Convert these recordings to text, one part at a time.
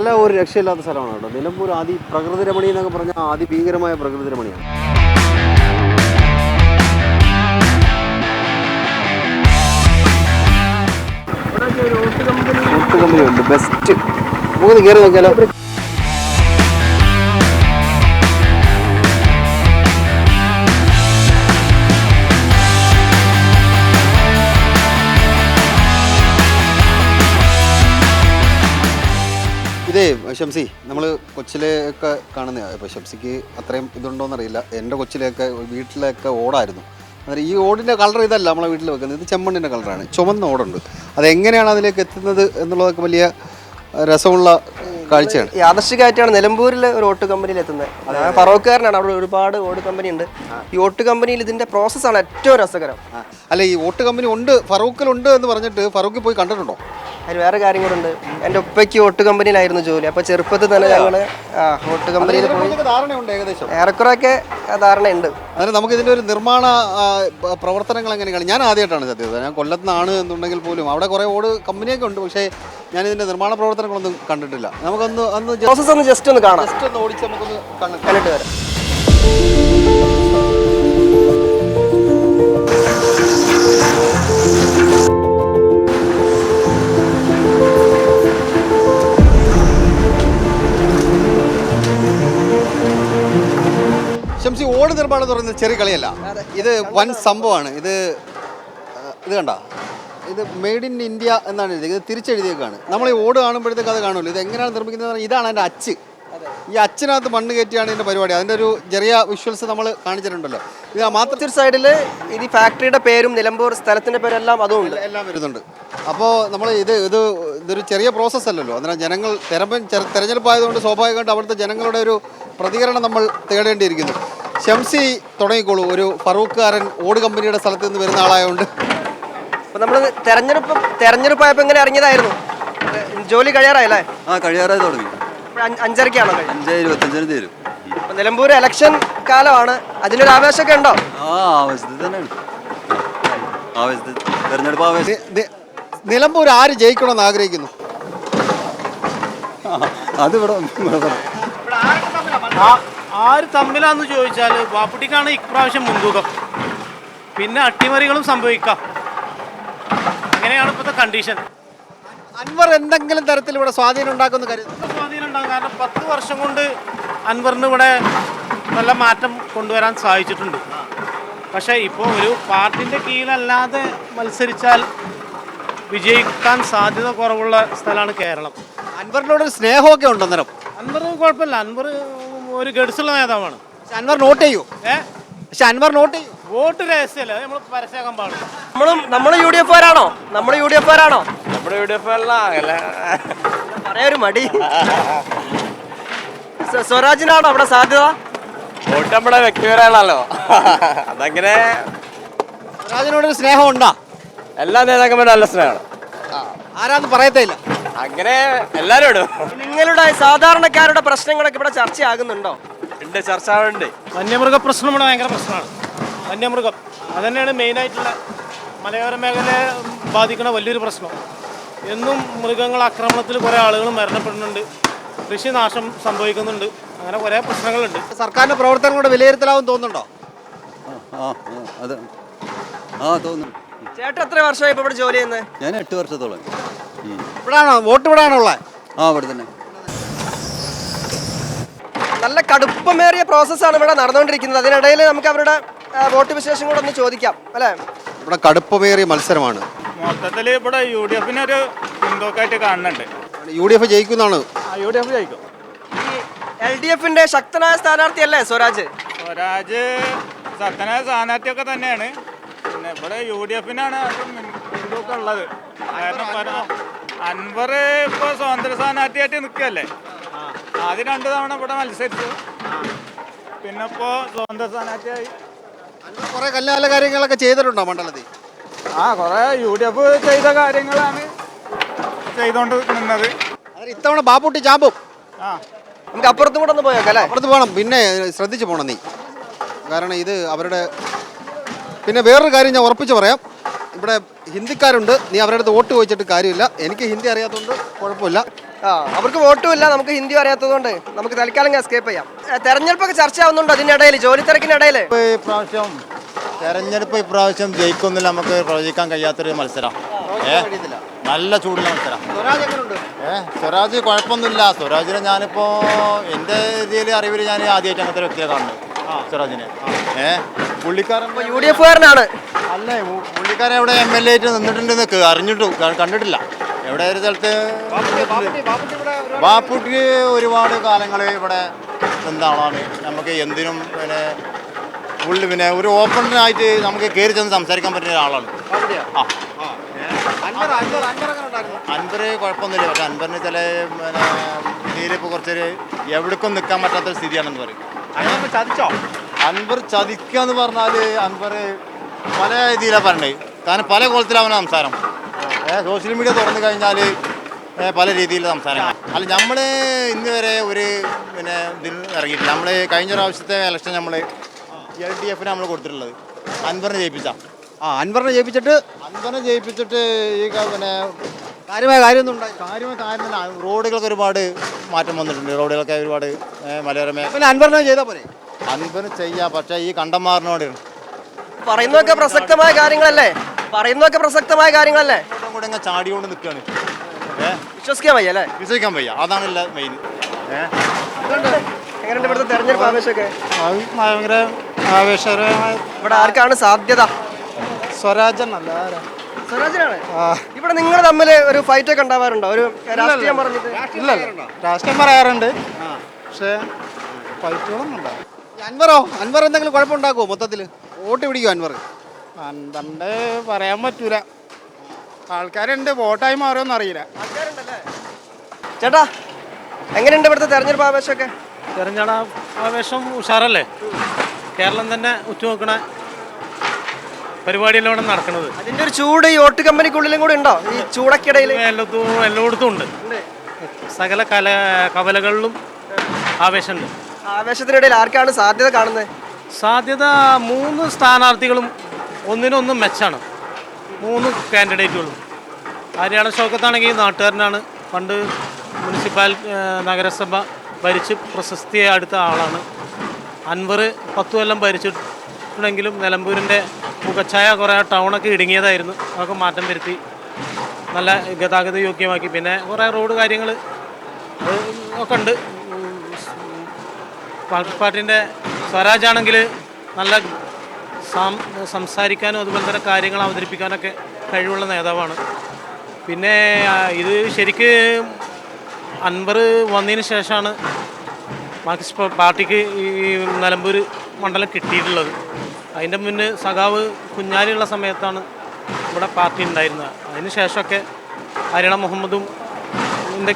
സ്ഥലം ഒരു രക്ഷയില്ലാത്ത സ്ഥലമാണ് കേട്ടോ. നിലമ്പൂർ ആദ്യ പ്രകൃതി രമണി എന്നൊക്കെ പറഞ്ഞാൽ അതിഭീകരമായ പ്രകൃതി രമണിയാണ്. ഓട്ട് കമ്പനി ഉണ്ട്. ബെസ്റ്റ് മൂന്ന് കയറി നോക്കിയാലോ? ഇതേ ഷംസി നമ്മൾ കൊച്ചിലെയൊക്കെ കാണുന്ന ഇപ്പോൾ ഷംസിക്ക് അത്രയും ഇതുണ്ടോയെന്നറിയില്ല എന്റെ കൊച്ചിലെയൊക്കെ വീട്ടിലൊക്കെ ഓടായിരുന്നു. അന്നേരം ഈ ഓടിന്റെ കളർ ഇതല്ല നമ്മളെ വീട്ടിൽ വെക്കുന്നത്. ഇത് ചെമ്മണ്ണിന്റെ കളറാണ് ചുമന്ന ഓടുണ്ട്. അതെങ്ങനെയാണ് അതിലേക്ക് എത്തുന്നത് എന്നുള്ളതൊക്കെ വലിയ രസമുള്ള കാഴ്ചയാണ്. യാദർശികമായിട്ടാണ് നിലമ്പൂരിൽ ഒരു ഓട്ട് കമ്പനിയിൽ എത്തുന്നത് അതായത് ഫറോക്കുകാരനാണ്. അവിടെ ഒരുപാട് ഓട്ട് കമ്പനി ഉണ്ട് ഈ ഓട്ട് കമ്പനിയിൽ ഇതിന്റെ പ്രോസസ്സാണ് ഏറ്റവും രസകരം. അല്ല ഈ ഓട്ട് കമ്പനി ഉണ്ട് ഫറൂഖിലുണ്ട് എന്ന് പറഞ്ഞിട്ട് ഫറൂഖിൽ പോയി കണ്ടിട്ടുണ്ടോ? അതിൽ വേറെ കാര്യം കൂടെ ഉണ്ട്. എന്റെ ഉപ്പയ്ക്ക് ഓട്ട് കമ്പനിയിലായിരുന്നു ജോലി. അപ്പോൾ ചെറുപ്പത്തിൽ തന്നെ ഞങ്ങൾ ആ ഓട്ട് കമ്പനിയിൽ പോയി. ധാരണയുണ്ട് ഏകദേശം? ഏറെക്കുറെയൊക്കെ ധാരണയുണ്ട്. അന്നേരം നമുക്ക് ഇതിന്റെ ഒരു നിർമ്മാണ ആ, പ- പ്രവർത്തനങ്ങൾ എങ്ങനെയാണ്? ഞാൻ ആദ്യമായിട്ടാണ് സത്യത ഞാൻ കൊല്ലത്തുനിന്നാണ് എന്നുണ്ടെങ്കിൽ പോലും അവിടെ കുറേ ഓട് കമ്പനിയൊക്കെ ഉണ്ട്. പക്ഷേ ഞാൻ ഇതിന്റെ നിർമ്മാണ പ്രവർത്തനങ്ങളൊന്നും കണ്ടിട്ടില്ല. നമുക്കൊന്ന് ജസ്റ്റ് പ്രോസസ്സ് ഒന്ന് ജസ്റ്റ് ഒന്ന് കാണാം. ഒന്ന് ഓടിച്ച് നമുക്കൊന്ന് കണ്ടിട്ട് വരാം. നിർമ്മാണം എന്ന് പറയുന്നത് ചെറിയ കളിയല്ല. ഇത് വൻ സംഭവമാണ്. ഇത് ഇത് കണ്ട? ഇത് മെയ്ഡ് ഇൻ ഇന്ത്യ എന്നാണ് എഴുതിയത്. ഇത് തിരിച്ചെഴുതിയേക്കാണ്. നമ്മൾ ഈ ഓട് കാണുമ്പോഴത്തേക്ക് അത് കാണുമല്ലോ. ഇത് എങ്ങനെയാണ് നിർമ്മിക്കുന്നത് ഇതാണ് എന്റെ അച്ച്. ഈ അച്ഛനകത്ത് മണ്ണ് കയറ്റിയാണ് ഇതിന്റെ പരിപാടി. അതിന്റെ ഒരു ചെറിയ വിഷ്വൽസ് നമ്മൾ കാണിച്ചിട്ടുണ്ടല്ലോ. ഇത് മാത്രം സൈഡിൽ ഇത് ഫാക്ടറിയുടെ പേരും നിലമ്പൂർ സ്ഥലത്തിന്റെ പേരും എല്ലാം അതും എല്ലാം വരുന്നുണ്ട്. അപ്പോൾ നമ്മൾ ഇത് ഇത് ഇതൊരു ചെറിയ പ്രോസസ്സ് അല്ലല്ലോ. അതിനാൽ ജനങ്ങൾ തെരഞ്ഞ തെരഞ്ഞെടുപ്പായതുകൊണ്ട് സ്വാഭാവികമായിട്ട് അവിടുത്തെ ജനങ്ങളുടെ ഒരു പ്രതികരണം നമ്മൾ തേടേണ്ടിയിരിക്കുന്നു. ഷംസി തുടങ്ങിക്കോളൂ. ഒരു ഫറൂഖുകാരൻ ഓട് കമ്പനിയുടെ സ്ഥലത്ത് നിന്ന് വരുന്ന ആളായതുകൊണ്ട് അപ്പോൾ നമ്മൾ തെരഞ്ഞെടുപ്പ് തെരഞ്ഞെടുപ്പായപ്പോൾ എങ്ങനെ ഇറങ്ങിയതായിരുന്നു. ജോലി കഴിയാറായല്ലേ? ആ കഴിയാറായി തുടങ്ങി. അഞ്ചരക്കാണോ കഴിഞ്ഞത് അഞ്ച് ഇരുപത്തഞ്ചിന് തീരും. അപ്പൊ നിലമ്പൂർ ഇലക്ഷൻ കാലമാണ്. അതിനൊരു ആവേശമൊക്കെ ഉണ്ടോ? ആ തന്നെയാണ്. തെരഞ്ഞെടുപ്പ് ആവേശം. നിലമ്പൂർ ആര് ജയിക്കണമെന്ന് ആഗ്രഹിക്കുന്നു? അത് ആ- ആര് തമ്മിലാന്ന് ചോദിച്ചാൽ വാപ്പുട്ടിക്കാണ് ഇപ്രാവശ്യം മുൻതൂക്കം. പിന്നെ അട്ടിമറികളും സംഭവിക്കാം. അങ്ങനെയാണ് ഇപ്പോഴത്തെ കണ്ടീഷൻ അൻവർ എന്തെങ്കിലും തരത്തിൽ ഇവിടെ സ്വാധീനം ഉണ്ടാക്കുമെന്ന് കരുതുന്നു? സ്വാധീനം ഉണ്ടാകും. കാരണം പത്ത് വർഷം കൊണ്ട് അൻവറിന് ഇവിടെ നല്ല മാറ്റം കൊണ്ടുവരാൻ സാധിച്ചിട്ടുണ്ട്. പക്ഷേ ഇപ്പോൾ ഒരു പാർട്ടിന്റെ കീഴിലല്ലാതെ മത്സരിച്ചാൽ വിജയിക്കാൻ സാധ്യത കുറവുള്ള സ്ഥലമാണ് കേരളം. അൻവറിനോട് ഒരു സ്നേഹമൊക്കെ ഉണ്ടെന്നേരം അൻവർ കുഴപ്പമില്ല. അൻവർ ഒരു ഗഡ്സുള്ള നേതാവാണ്. പക്ഷെ അൻവർ നോട്ട് ചെയ്യൂ. ഏഹ് പക്ഷെ അൻവർ നോട്ട് ചെയ്യൂ. വോട്ട് രഹസ്യമല്ല? നമ്മൾ പരസ്യമാക്കാൻ പാടില്ല. നമ്മളും നമ്മൾ യു ഡി എഫ് ആരാണോ നമ്മൾ യു ഡി എഫ് ആരാണോ നമ്മുടെ യു ഡി എഫ് അല്ല? പറയാ ഒരു മടി. സ്വ- സ്വരാജിനാണോ അവിടെ സാധ്യത? വോട്ട് നമ്മുടെ വ്യക്തിപരമാണല്ലോ. അതങ്ങനെ സ്വരാജിനോടൊരു സ്നേഹം ഉണ്ടാ എല്ലാ നേതാക്കന്മാരും നല്ല സ്നേഹമാണ്. ആരാന്ന് പറയത്തേ ഇല്ല അങ്ങനെ എല്ലാരും നിങ്ങളുടെ സാധാരണക്കാരുടെ പ്രശ്നങ്ങളൊക്കെ ഇവിടെ ചർച്ചയാകുന്നുണ്ടോ? ഉണ്ട് ചർച്ച ആവുന്നുണ്ട് വന്യമൃഗ പ്രശ്നം ഇവിടെ ഭയങ്കര പ്രശ്നമാണ്. വന്യമൃഗം. മെയിൻ ആയിട്ടുള്ള മലയോര മേഖലയെ ബാധിക്കുന്ന വലിയൊരു പ്രശ്നം. എന്നും മൃഗങ്ങൾ ആക്രമണത്തിൽ കുറേ ആളുകൾ മരണപ്പെടുന്നുണ്ട്. കൃഷി നാശം സംഭവിക്കുന്നുണ്ട്. അങ്ങനെ കുറേ പ്രശ്നങ്ങളുണ്ട്. സർക്കാരിന്റെ പ്രവർത്തനങ്ങളുടെ വിലയിരുത്തലാവും തോന്നുന്നുണ്ടോ? ആ ആ, അത് ആ തോന്നുന്നു. ചേട്ടൻ എത്ര വർഷമായി ഇപ്പൊ ഇവിടെ ജോലി ചെയ്യുന്നത്? ഞാൻ എട്ട് വർഷത്തോളം. ഇവിടാണോ? വോട്ട് ഇവിടാണോ ഉള്ളത് ആ ഇവിടെ തന്നെ. നല്ല കടുപ്പമേറിയ പ്രോസസ്സാണ് ഇവിടെ നടന്നുകൊണ്ടിരിക്കുന്നത്. അതിനിടയിൽ നമുക്ക് അവരുടെ വോട്ട് വിശേഷം കൂടെ ഒന്ന് ചോദിക്കാം അല്ലേ? ഇവിടെ കടുപ്പമേറിയ മത്സരമാണ്. മൊത്തത്തിൽ ഇവിടെ യു ഡി എഫിനൊരു മുൻതൂക്കമായിട്ട് കാണുന്നുണ്ട്. യു ഡി എഫ് ജയിക്കുന്നതാണ് യു ഡി എഫ് ജയിക്കും. ഈ എൽ ഡി എഫിന്റെ ശക്തനായ സ്ഥാനാർത്ഥി അല്ലേ സ്വരാജ്? സ്വരാജ് ശക്തനായ സ്ഥാനാർത്ഥിയൊക്കെ തന്നെയാണ്. പിന്നെ ഇവിടെ യു ഡി എഫിനാണ് മുൻതൂക്കം ഉള്ളത് കാരണം അൻവർ ഇപ്പൊ സ്വതന്ത്ര സ്ഥാനാർത്ഥിയായിട്ട് നിൽക്കുകയല്ലേ ആദ്യം രണ്ടു തവണ ഇവിടെ മത്സരിച്ചു. പിന്നെ ഇപ്പോ സ്വതന്ത്ര സ്ഥാനാർത്ഥിയായി. കുറെ കല്ലാല കാര്യങ്ങളൊക്കെ ചെയ്തിട്ടുണ്ടോ മണ്ഡലത്തിൽ? ആ കുറേ യു ഡി എഫ് ചെയ്ത കാര്യങ്ങളാണ് ചെയ്തോണ്ട് നിന്നത്. ഇത്തവണ ബാപ്പുട്ടി ചാമ്പും. ആ. നമുക്ക് അപ്പുറത്തും കൂടെ ഒന്ന് പോയേക്കല്ലേ അപ്പുറത്ത് പോകണം പിന്നെ ശ്രദ്ധിച്ചു പോകണം നീ. കാരണം ഇത് അവരുടെ പിന്നെ വേറൊരു കാര്യം ഞാൻ ഉറപ്പിച്ച് പറയാം. ഇവിടെ ഹിന്ദിക്കാരുണ്ട്. നീ അവരുടെ അടുത്ത് വോട്ട് ചോദിച്ചിട്ട് കാര്യമില്ല. എനിക്ക് ഹിന്ദി അറിയാത്തതുകൊണ്ട് കുഴപ്പമില്ല. ആ അവർക്ക് വോട്ടും ഇല്ല നമുക്ക് ഹിന്ദി അറിയാത്തതുകൊണ്ട് നമുക്ക് തൽക്കാലം എസ്കേപ്പ് ചെയ്യാം. തെരഞ്ഞെടുപ്പൊക്കെ ചർച്ച ആവുന്നുണ്ട് അതിനിടയിൽ ജോലി തിരക്കിനിടയിൽ ഇപ്രാവശ്യം തെരഞ്ഞെടുപ്പ് ഇപ്രാവശ്യം ജയിക്കുന്നില്ല. നമുക്ക് പ്രവചിക്കാൻ കഴിയാത്തൊരു മത്സരം. നല്ല ചൂടുള്ള മത്സരം. ഏഹ് സ്വരാജ് കുഴപ്പമൊന്നുമില്ല. സ്വരാജിനെ ഞാനിപ്പോ എന്റെ രീതിയിൽ അറിവിൽ ഞാൻ ആദ്യമായിട്ട് അങ്ങനത്തെ വ്യക്തിയെ കാണുന്നത് സ്വരാജിനെ. ഏ പുള്ളിക്കാരൻ യു ഡി എഫുകാരനാണ് അല്ലേ? പുള്ളിക്കാരൻ എവിടെ എം എൽ എ ആയിട്ട് നിന്നിട്ടുണ്ടെന്ന് അറിഞ്ഞിട്ടു കണ്ടിട്ടില്ല. എവിടെ ഒരു സ്ഥലത്ത് ബാപ്പുട്ടി ഒരുപാട് കാലങ്ങൾ ഇവിടെ എന്താണ് നമുക്ക് എന്തിനും പിന്നെ പുള്ളി പിന്നെ ഒരു ഓപ്പണായിട്ട് നമുക്ക് കയറി ചെന്ന് സംസാരിക്കാൻ പറ്റുന്ന ഒരാളാണ്. ആ. അൻപർ കുഴപ്പമൊന്നുമില്ല. പക്ഷെ അൻപറിന് ചില പിന്നെ ഇതിൽ ഇപ്പോൾ കുറച്ചൊരു എവിടേക്കും നിൽക്കാൻ പറ്റാത്ത സ്ഥിതിയാണെന്ന് പറയും. അൻപർ ചതിക്കുക എന്ന് പറഞ്ഞാൽ അൻപർ പല രീതിയിലാണ് പറഞ്ഞത് കാരണം പല കോലത്തിലാണ് സംസാരം. സോഷ്യൽ മീഡിയ തുറന്നു കഴിഞ്ഞാൽ പല രീതിയിലുള്ള സംസാരം അല്ല നമ്മൾ ഇന്ന് വരെ ഒരു പിന്നെ ഇതിൽ ഇറങ്ങിയിട്ടില്ല. നമ്മൾ കഴിഞ്ഞ പ്രാവശ്യത്തെ ഇലക്ഷൻ നമ്മൾ എൽ ഡി എഫിന് നമ്മൾ കൊടുത്തിട്ടുള്ളത്. അൻവറിനെ ജയിപ്പിച്ച. ആ അൻവറിനെ ജയിപ്പിച്ചിട്ട് അൻവറിനെ ജയിപ്പിച്ചിട്ട് ഈ പിന്നെ കാര്യമായ കാര്യമൊന്നും കാര്യമായ കാര്യമല്ല റോഡുകൾക്ക് ഒരുപാട് മാറ്റം വന്നിട്ടുണ്ട്. റോഡുകളൊക്കെ ഒരുപാട് മലയോരമേ പിന്നെ അൻവറിനെ ചെയ്താൽ പോരെ? അൻവറിന് ചെയ്യാം. പക്ഷേ ഈ കണ്ടന്മാറിനോട് പറയുന്നതൊക്കെ പ്രസക്തമായ കാര്യങ്ങളല്ലേ? പറയുന്നതൊക്കെ പ്രസക്തമായ കാര്യങ്ങളല്ലേ? കൂടെ ഇങ്ങനെ ചാടിയോണ്ട് നിൽക്കുകയാണ് വിശ്വസിക്കാൻ വയ്യ അല്ലേ? വിശ്വസിക്കാൻ വയ്യ. അതാണ് എല്ലാ മെയിൻ എങ്ങനെയുണ്ട്? ഇവിടുത്തെ തെരഞ്ഞെടുപ്പ് ആവേശമൊക്കെ? ഭയങ്കര ആവേശകരമായ ഇവിടെ ആർക്കാണ് സാധ്യത? സ്വരാജനല്ല സ്വരാജിനാണ്? ഇവിടെ നിങ്ങൾ തമ്മിൽ ഒരു ഫൈറ്റ് ഒക്കെ ഉണ്ടാവാറുണ്ടോ? ഒരു രാഷ്ട്രീയം പറഞ്ഞിട്ട്? ഇല്ല രാഷ്ട്രീയം പറയാറുണ്ട്. പക്ഷേ ഫൈറ്റുകളൊന്നും ഉണ്ടാവും അൻവറോ? അൻവർ എന്തെങ്കിലും കുഴപ്പമുണ്ടാക്കുമോ മൊത്തത്തിൽ വോട്ട് പിടിക്കും അൻവർ പന്ത്രണ്ട് പറയാൻ പറ്റൂല. ആൾക്കാരുണ്ട് വോട്ടായി മാറുമെന്ന് അറിയില്ല. ചേട്ടാ എങ്ങനെയുണ്ട് ഇവിടുത്തെ തെരഞ്ഞെടുപ്പ് ആവേശമൊക്കെ? തെരഞ്ഞെടുപ്പ് ആവേശം ഉഷാറല്ലേ? കേരളം തന്നെ ഉറ്റുനോക്കണ പരിപാടിയിലാണ് നടക്കുന്നത്. അതിന്റെ ഒരു ചൂട് ഈ ഓട്ട് കമ്പനിക്കുള്ളിലും കൂടെ ഉണ്ടോ? ഈ ചൂടക്കിടയിൽ എല്ലാത്തും എല്ലായിടത്തും ഉണ്ട്. സകല കല കവലകളിലും ആവേശമുണ്ട്. ആവേശത്തിനിടയിൽ ആർക്കാണ് സാധ്യത കാണുന്നത്? സാധ്യത മൂന്ന് സ്ഥാനാർത്ഥികളും ഒന്നിനൊന്നും മെച്ചാണ്. മൂന്ന് കാൻഡിഡേറ്റുകളും ഹരിയാണ ഷൗക്കത്താണെങ്കിൽ നാട്ടുകാരനാണ്. പണ്ട് മുനിസിപ്പാൽ നഗരസഭ ഭരിച്ച് പ്രശസ്തിയെ അടുത്ത ആളാണ്. അൻവർ പത്തു കൊല്ലം ഭരിച്ചിട്ടുണ്ടെങ്കിലും നിലമ്പൂരിന്റെ മുഖച്ഛായ കുറേ ടൗണൊക്കെ ഇടുങ്ങിയതായിരുന്നു. അതൊക്കെ മാറ്റം വരുത്തി നല്ല ഗതാഗത യോഗ്യമാക്കി. പിന്നെ കുറേ റോഡ് കാര്യങ്ങൾ ഒക്കെ ഉണ്ട്. പാർട്ടിന്റെ സ്വരാജ് ആണെങ്കിൽ നല്ല സംസാരിക്കാനും അതുപോലെ തന്നെ കാര്യങ്ങൾ അവതരിപ്പിക്കാനൊക്കെ കഴിവുള്ള നേതാവാണ്. പിന്നെ ഇത് ശരിക്ക് അൻവർ വന്നതിന് ശേഷമാണ് മാർക്സിസ്റ്റ് പാർട്ടിക്ക് ഈ നിലമ്പൂർ മണ്ഡലം കിട്ടിയിട്ടുള്ളത്. അതിന്റെ മുന്നേ സഖാവ് കുഞ്ഞാലിയുള്ള സമയത്താണ് ഇവിടെ പാർട്ടി ഉണ്ടായിരുന്നത്. അതിന് ശേഷമൊക്കെ ഹരിയാണ മുഹമ്മദും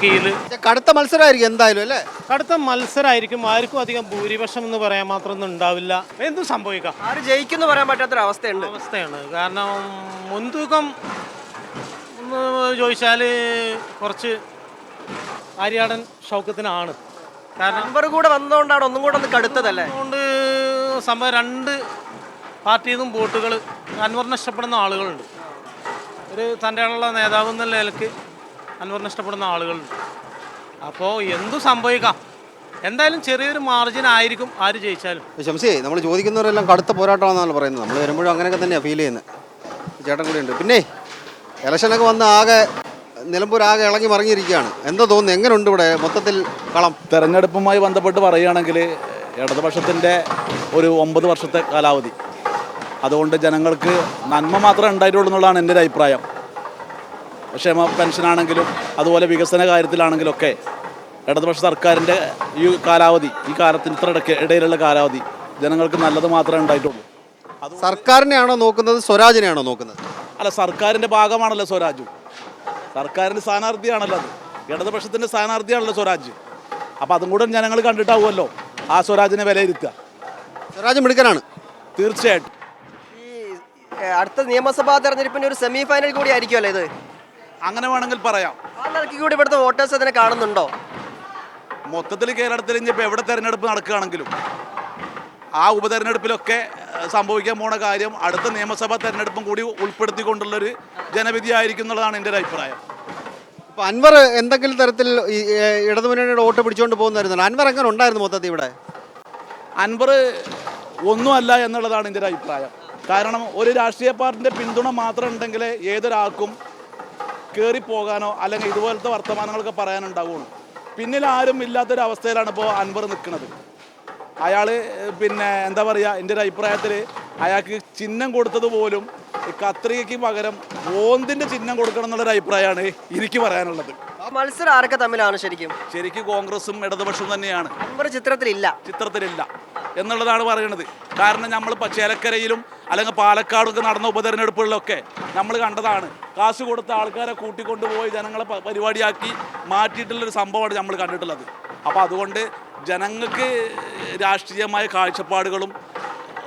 കീഴിൽ കടുത്ത മത്സരമായിരിക്കും എന്തായാലും അല്ലേ? കടുത്ത മത്സരമായിരിക്കും ആർക്കും അധികം ഭൂരിപക്ഷം എന്ന് പറയാൻ മാത്രമൊന്നും ഉണ്ടാവില്ല. എന്തും സംഭവിക്കാം. ആര് ജയിക്കുന്നു പറയാൻ പറ്റാത്തൊരു അവസ്ഥയുണ്ട്. അവസ്ഥയാണ്. കാരണം മുൻതൂക്കം എന്ന് ചോദിച്ചാൽ കുറച്ച് ആര്യാടൻ ഷൗക്കത്തിനാണ്. കാരണം നമ്പർ കൂടെ വന്നതുകൊണ്ടാണ് ഒന്നും കൂടെ ഒന്ന് കടുത്തതല്ലേ? അതുകൊണ്ട് സംഭവം രണ്ട് പാർട്ടിയിൽ നിന്നും വോട്ടുകൾ അൻവറിനെ ഇഷ്ടപ്പെടുന്ന ആളുകളുണ്ട്. ഒരു തന്റെ ഉള്ള നേതാവ് എന്നുള്ള നിലയ്ക്ക് അൻവറിനെ ഇഷ്ടപ്പെടുന്ന ആളുകളുണ്ട്. അപ്പോൾ എന്തു സംഭവിക്കാം? എന്തായാലും ചെറിയൊരു മാർജിൻ ആയിരിക്കും ആര് ജയിച്ചാലും. ശംസിയെ നമ്മൾ ചോദിക്കുന്നവരെല്ലാം കടുത്ത പോരാട്ടമാണെന്നാണ് പറയുന്നത്. നമ്മൾ വരുമ്പോഴും അങ്ങനെയൊക്കെ തന്നെയാണ് ഫീൽ ചെയ്യുന്നത് ചേട്ടൻ കൂടി ഉണ്ട്. പിന്നെ ഇലക്ഷനൊക്കെ വന്ന് ആകെ നിലമ്പൂർ ആകെ ഇളകി മറിഞ്ഞിരിക്കുകയാണ്. എന്താ തോന്നുന്നു? എങ്ങനെയുണ്ട് ഇവിടെ മൊത്തത്തിൽ കളം? തെരഞ്ഞെടുപ്പുമായി ബന്ധപ്പെട്ട് പറയുകയാണെങ്കിൽ ഇടതുപക്ഷത്തിന്റെ ഒരു ഒമ്പത് വർഷത്തെ കാലാവധി. അതുകൊണ്ട് ജനങ്ങൾക്ക് നന്മ മാത്രമേ ഉണ്ടായിട്ടുള്ളൂ എന്നുള്ളതാണ് എന്റെ ഒരു അഭിപ്രായം. ക്ഷേമ പെൻഷനാണെങ്കിലും അതുപോലെ വികസന കാര്യത്തിലാണെങ്കിലൊക്കെ ഇടതുപക്ഷ സർക്കാരിന്റെ ഈ കാലാവധി ഈ കാലത്തിന് ഇത്ര ഇടയ്ക്ക് ഇടയിലുള്ള കാലാവധി ജനങ്ങൾക്ക് നല്ലത് മാത്രമേ ഉണ്ടായിട്ടുള്ളൂ. സർക്കാരിനെയാണോ നോക്കുന്നത് സ്വരാജിനെയാണോ നോക്കുന്നത്? അല്ല സർക്കാരിന്റെ ഭാഗമാണല്ലോ സ്വരാജ്. സർക്കാരിന്റെ സ്ഥാനാർത്ഥിയാണല്ലോ അത്. ഇടതുപക്ഷത്തിന്റെ സ്ഥാനാർത്ഥിയാണല്ലോ സ്വരാജ്. അപ്പോൾ അതും കൂടെ ജനങ്ങൾ കണ്ടിട്ടാവുമല്ലോ ആ സ്വരാജിനെ വിലയിരുത്തുക. സ്വരാജ് മിടുക്കനാണ്. തീർച്ചയായിട്ടും. ഈ അടുത്ത നിയമസഭാ തെരഞ്ഞെടുപ്പിന്റെ ഒരു സെമി ഫൈനൽ കൂടി ആയിരിക്കുമല്ലോ ഇത്. അങ്ങനെ വേണമെങ്കിൽ പറയാം. കൂടി ഇവിടുത്തെ വോട്ടേഴ്സ് അതിനെ കാണുന്നുണ്ടോ? മൊത്തത്തിൽ കേരളത്തിൽ ഇനിയിപ്പോൾ എവിടെ തെരഞ്ഞെടുപ്പ് നടക്കുകയാണെങ്കിലും ആ ഉപതെരഞ്ഞെടുപ്പിലൊക്കെ സംഭവിക്കാൻ പോണ കാര്യം അടുത്ത നിയമസഭാ തെരഞ്ഞെടുപ്പും കൂടി ഉൾപ്പെടുത്തിക്കൊണ്ടുള്ളൊരു ജനവിധി ആയിരിക്കും എന്നുള്ളതാണ് എന്റെ ഒരു അഭിപ്രായം. അപ്പൊ അൻവർ എന്തെങ്കിലും തരത്തിൽ ഇടതുമുന്നണിയുടെ വോട്ട് പിടിച്ചുകൊണ്ട് പോകുന്നതായിരുന്നു. അൻവർ എങ്ങനെ ഉണ്ടായിരുന്നു മൊത്തത്തിൽ ഇവിടെ? അൻവർ ഒന്നുമല്ല എന്നുള്ളതാണ് എന്റെ ഒരു അഭിപ്രായം. കാരണം ഒരു രാഷ്ട്രീയ പാർട്ടിന്റെ പിന്തുണ മാത്രം ഉണ്ടെങ്കിൽ ഏതൊരാൾക്കും കയറി പോകാനോ അല്ലെങ്കിൽ ഇതുപോലത്തെ വർത്തമാനങ്ങളൊക്കെ പറയാനുണ്ടാവുള്ളൂ. പിന്നിൽ ആരും ഇല്ലാത്തൊരവസ്ഥയിലാണ് ഇപ്പോൾ അൻവർ നിൽക്കുന്നത്. അയാൾ പിന്നെ എന്താ പറയുക എന്റെ ഒരു അഭിപ്രായത്തിൽ അയാൾക്ക് ചിഹ്നം കൊടുത്തത് പോലും കത്രികയ്ക്ക് പകരം ഓന്തിന്റെ ചിഹ്നം കൊടുക്കണം എന്നുള്ളൊരു അഭിപ്രായമാണ് എനിക്ക് പറയാനുള്ളത്. മത്സരം ആരൊക്കെ തമ്മിലാണ് ശരിക്കും? ശരിക്കും കോൺഗ്രസും ഇടതുപക്ഷവും തന്നെയാണ്. അൻവർ ചിത്രത്തിലില്ല. ചിത്രത്തിലില്ല എന്നുള്ളതാണ് പറയുന്നത് കാരണം നമ്മൾ ചേലക്കരയിലും അല്ലെങ്കിൽ പാലക്കാടൊക്കെ നടന്ന ഉപതെരഞ്ഞെടുപ്പുകളിലൊക്കെ നമ്മൾ കണ്ടതാണ്. കാശ് കൊടുത്ത ആൾക്കാരെ കൂട്ടിക്കൊണ്ടുപോയി ജനങ്ങളെ പരിപാടിയാക്കി മാറ്റിയിട്ടുള്ളൊരു സംഭവമാണ് നമ്മൾ കണ്ടിട്ടുള്ളത്. അപ്പോൾ അതുകൊണ്ട് ജനങ്ങൾക്ക് രാഷ്ട്രീയമായ കാഴ്ചപ്പാടുകളും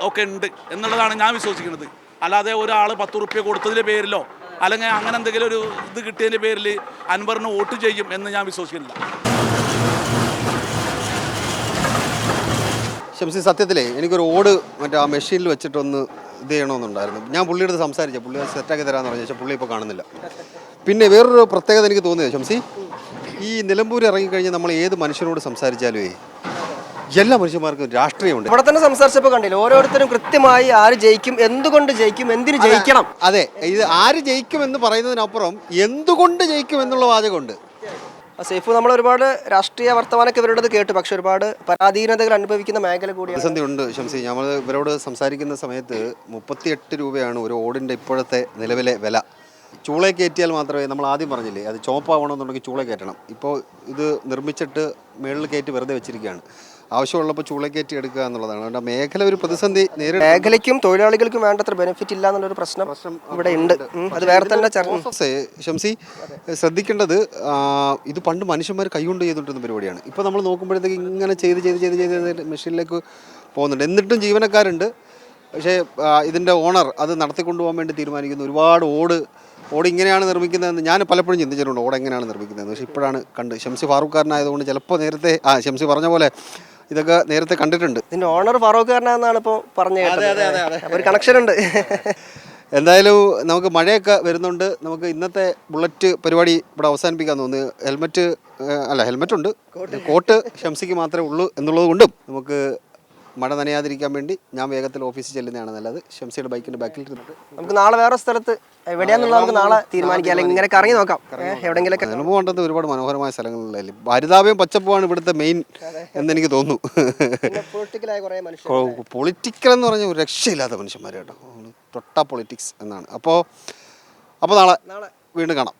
ഒക്കെ ഉണ്ട് എന്നുള്ളതാണ് ഞാൻ വിശ്വസിക്കുന്നത്. അല്ലാതെ ഒരാൾ പത്ത് റുപ്യ കൊടുത്തതിന്റെ പേരിലോ അല്ലെങ്കിൽ അങ്ങനെ എന്തെങ്കിലും ഒരു ഇത് കിട്ടിയതിന്റെ പേരിൽ അൻവറിന് വോട്ട് ചെയ്യും എന്ന് ഞാൻ വിശ്വസിക്കുന്നില്ല. ശംസി സത്യത്തിലേ എനിക്കൊരു ഓട് മറ്റേ ആ മെഷീനിൽ വെച്ചിട്ടൊന്ന് ഇത് ചെയ്യണമെന്നുണ്ടായിരുന്നു. ഞാൻ പുള്ളിയെടുത്ത് സംസാരിച്ചു. പുള്ളി സെറ്റാക്കി തരാമെന്ന് പറഞ്ഞു. പക്ഷേ പുള്ളി ഇപ്പോൾ കാണുന്നില്ല. പിന്നെ വേറൊരു പ്രത്യേകത എനിക്ക് തോന്നിയത് ശംസി ഈ നിലമ്പൂർ ഇറങ്ങിക്കഴിഞ്ഞാൽ നമ്മൾ ഏത് മനുഷ്യനോട് സംസാരിച്ചാലുമേ എല്ലാ മനുഷ്യന്മാർക്കും രാഷ്ട്രീയമുണ്ട്. ഇവിടെ തന്നെ സംസാരിച്ചപ്പോൾ കണ്ടില്ല ഓരോരുത്തരും കൃത്യമായി ആര് ജയിക്കും എന്തുകൊണ്ട് ജയിക്കും എന്തിന് ജയിക്കണം? അതെ ഇത് ആര് ജയിക്കും എന്ന് പറയുന്നതിനപ്പുറം എന്തുകൊണ്ട് ജയിക്കും എന്നുള്ള വാചകമുണ്ട്. സേഫ് നമ്മൾ ഒരുപാട് രാഷ്ട്രീയ വർത്തമാനൊക്കെ ഇവരുടേത് കേട്ടു. പക്ഷെ ഒരുപാട് പരാധീനതകൾ അനുഭവിക്കുന്ന മേഖല കൂടിയാണ്. പ്രതിസന്ധി ഉണ്ട് ശംസി നമ്മൾ ഇവരോട് സംസാരിക്കുന്ന സമയത്ത് മുപ്പത്തിയെട്ട് രൂപയാണ് ഒരു ഓടിന്റെ ഇപ്പോഴത്തെ നിലവിലെ വില. ചൂളെ കയറ്റിയാൽ മാത്രമേ നമ്മൾ ആദ്യം പറഞ്ഞില്ലേ അത് ചോപ്പാവണമെന്നുണ്ടെങ്കിൽ ചൂള കയറ്റണം. ഇപ്പോൾ ഇത് നിർമ്മിച്ചിട്ട് മേളിൽ കയറ്റി വെറുതെ വെച്ചിരിക്കുകയാണ്. ആവശ്യമുള്ളപ്പോൾ ചൂള കയറ്റി എടുക്കുക എന്നുള്ളതാണ്. അതുകൊണ്ട് മേഖല ഒരു പ്രതിസന്ധി നേരിടും മേഖലയ്ക്കും തൊഴിലാളികൾക്കും വേണ്ടത്ര ബെനിഫിറ്റ് ഇല്ല എന്നുള്ളൊരു പ്രശ്നം ഇവിടെ ഉണ്ട്. അത് വേറെ തന്നെ ഷംസി ശ്രദ്ധിക്കേണ്ടത് ഇത് പണ്ട് മനുഷ്യന്മാർ കൈകൊണ്ട് ചെയ്തുകൊണ്ടിരുന്ന പരിപാടിയാണ്. ഇപ്പോൾ നമ്മൾ നോക്കുമ്പോഴത്തേക്ക് ഇങ്ങനെ ചെയ്ത് ചെയ്ത് ചെയ്ത് ചെയ്ത് മെഷീനിലേക്ക് പോകുന്നുണ്ട്. എന്നിട്ടും ജീവനക്കാരുണ്ട്. പക്ഷേ ഇതിന്റെ ഓണർ അത് നടത്തിക്കൊണ്ടുപോകാൻ വേണ്ടി തീരുമാനിക്കുന്നു. ഒരുപാട് ഓട് ഓട് ഇങ്ങനെയാണ് നിർമ്മിക്കുന്നതെന്ന് ഞാൻ പലപ്പോഴും ചിന്തിച്ചിട്ടുണ്ട്. ഓട് എങ്ങനെയാണ് നിർമ്മിക്കുന്നതെന്ന്. പക്ഷേ ഇപ്പോഴാണ് കണ്ട്. ഷംസി ഫാറൂഖ്കാരനായതുകൊണ്ട് ചിലപ്പോൾ നേരത്തെ ആ ഷംസി പറഞ്ഞ പോലെ ഇതൊക്കെ നേരത്തെ കണ്ടിട്ടുണ്ട്. ഇതിന്റെ ഓണർ ഫറൂഖ്കാരനാണെന്നാണ് ഇപ്പോൾ പറഞ്ഞു ഒരു കണക്ഷൻ ഉണ്ട്. എന്തായാലും നമുക്ക് മഴയൊക്കെ വരുന്നുണ്ട്. നമുക്ക് ഇന്നത്തെ ബുള്ളറ്റ് പരിപാടി ഇവിടെ അവസാനിപ്പിക്കാൻ തോന്നുന്നു. ഹെൽമെറ്റ് അല്ല ഹെൽമെറ്റ് ഉണ്ട്. കോട്ട് ഷംസിക്ക് മാത്രമേ ഉള്ളൂ എന്നുള്ളത് കൊണ്ടും നമുക്ക് മഴ നനയാതിരിക്കാൻ വേണ്ടി ഞാൻ വേഗത്തിൽ ഓഫീസിൽ ചെല്ലുന്നതാണ് നല്ലത്. ഷംസിയുടെ ബൈക്കിന്റെ ബാക്കിൽ ഇരുന്നിട്ട്. നമുക്ക് നാളെ വേറെ സ്ഥലത്ത് എവിടെയാന്നുള്ളത് നമുക്ക് നാളെ തീരുമാനിക്കാം. അല്ലെങ്കിൽ ഇങ്ങനെ കറങ്ങി നോക്കാം. എവിടെങ്കിലൊക്കെ അതിന് പോകേണ്ടത് ഒരുപാട് മനോഹരമായ സ്ഥലങ്ങളിലല്ലേ? ഹരിതാപയും പച്ചപ്പുമാണ് ഇവിടുത്തെ മെയിൻ എന്നെനിക്ക് തോന്നുന്നു. പൊളിറ്റിക്കലായ കുറേ മനുഷ്യർ പൊളിറ്റിക്കൽ എന്ന് പറഞ്ഞ ഒരു രക്ഷയില്ലാത്ത മനുഷ്യന്മാർ കേട്ടോ. തൊട്ട പൊളിറ്റിക്സ് എന്നാണ്. അപ്പോൾ അപ്പോൾ നാളെ. വീണ്ടും കാണാം.